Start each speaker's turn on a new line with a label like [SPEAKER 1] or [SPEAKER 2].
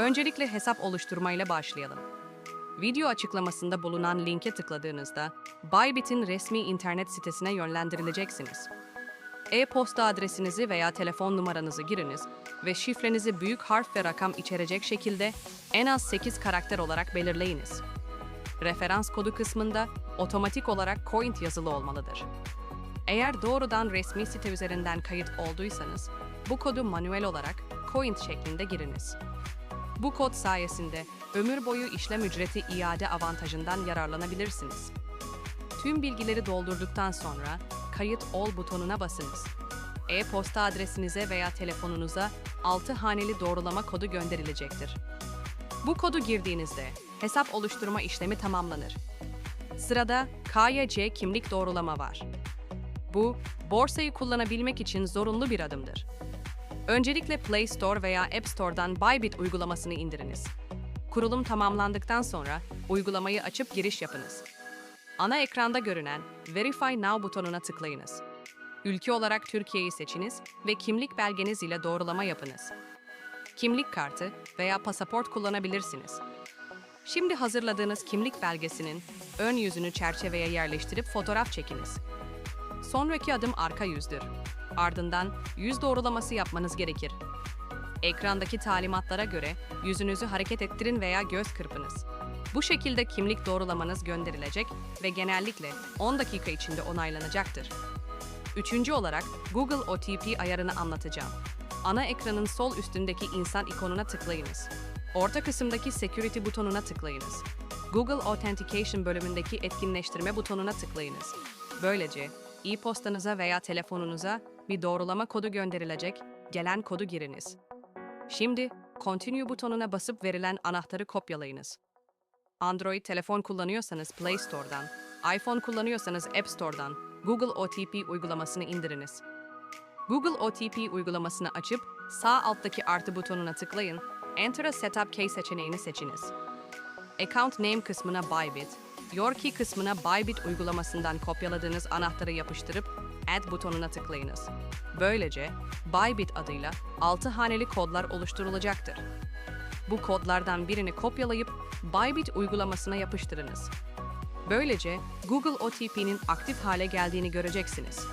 [SPEAKER 1] Öncelikle hesap oluşturmayla başlayalım. Video açıklamasında bulunan linke tıkladığınızda Bybit'in resmi internet sitesine yönlendirileceksiniz. E-posta adresinizi veya telefon numaranızı giriniz ve şifrenizi büyük harf ve rakam içerecek şekilde en az 8 karakter olarak belirleyiniz. Referans kodu kısmında otomatik olarak Coint yazılı olmalıdır. Eğer doğrudan resmi site üzerinden kayıt olduysanız, bu kodu manuel olarak Coint şeklinde giriniz. Bu kod sayesinde ömür boyu işlem ücreti iade avantajından yararlanabilirsiniz. Tüm bilgileri doldurduktan sonra kayıt ol butonuna basınız. E-posta adresinize veya telefonunuza 6 haneli doğrulama kodu gönderilecektir. Bu kodu girdiğinizde hesap oluşturma işlemi tamamlanır. Sırada KYC kimlik doğrulama var. Bu, borsayı kullanabilmek için zorunlu bir adımdır. Öncelikle Play Store veya App Store'dan Bybit uygulamasını indiriniz. Kurulum tamamlandıktan sonra uygulamayı açıp giriş yapınız. Ana ekranda görünen Verify Now butonuna tıklayınız. Ülke olarak Türkiye'yi seçiniz ve kimlik belgeniz ile doğrulama yapınız. Kimlik kartı veya pasaport kullanabilirsiniz. Şimdi hazırladığınız kimlik belgesinin ön yüzünü çerçeveye yerleştirip fotoğraf çekiniz. Sonraki adım arka yüzdür. Ardından yüz doğrulaması yapmanız gerekir. Ekrandaki talimatlara göre yüzünüzü hareket ettirin veya göz kırpınız. Bu şekilde kimlik doğrulamanız gönderilecek ve genellikle 10 dakika içinde onaylanacaktır. Üçüncü olarak Google OTP ayarını anlatacağım. Ana ekranın sol üstündeki insan ikonuna tıklayınız. Orta kısımdaki Security butonuna tıklayınız. Google Authentication bölümündeki etkinleştirme butonuna tıklayınız. Böylece e-postanıza veya telefonunuza bir doğrulama kodu gönderilecek, gelen kodu giriniz. Şimdi Continue butonuna basıp verilen anahtarı kopyalayınız. Android telefon kullanıyorsanız Play Store'dan, iPhone kullanıyorsanız App Store'dan Google OTP uygulamasını indiriniz. Google OTP uygulamasını açıp sağ alttaki artı butonuna tıklayın, Enter a Setup Key seçeneğini seçiniz. Account Name kısmına Bybit, Your Key kısmına Bybit uygulamasından kopyaladığınız anahtarı yapıştırıp Add butonuna tıklayınız. Böylece Bybit adıyla 6 haneli kodlar oluşturulacaktır. Bu kodlardan birini kopyalayıp Bybit uygulamasına yapıştırınız. Böylece Google OTP'nin aktif hale geldiğini göreceksiniz.